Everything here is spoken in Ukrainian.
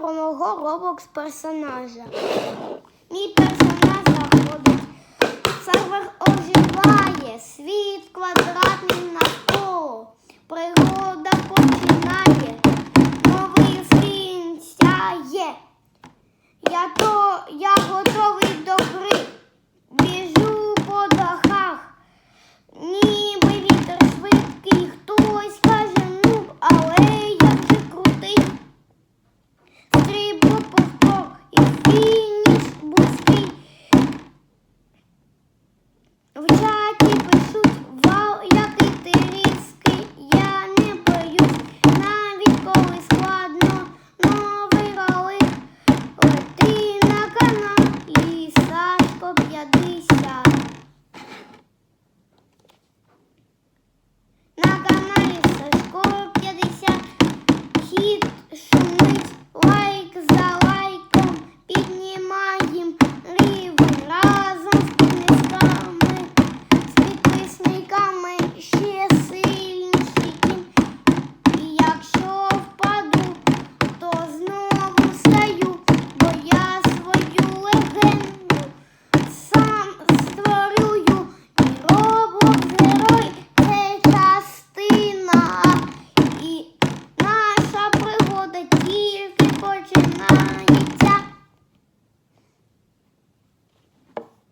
про мого робокс персонажа. Мій персонаж заходить. Сервер оживає, світ квадратний навколо. Природа починає, новий світ сяє. Я то Bıçak. ചെമ്മാ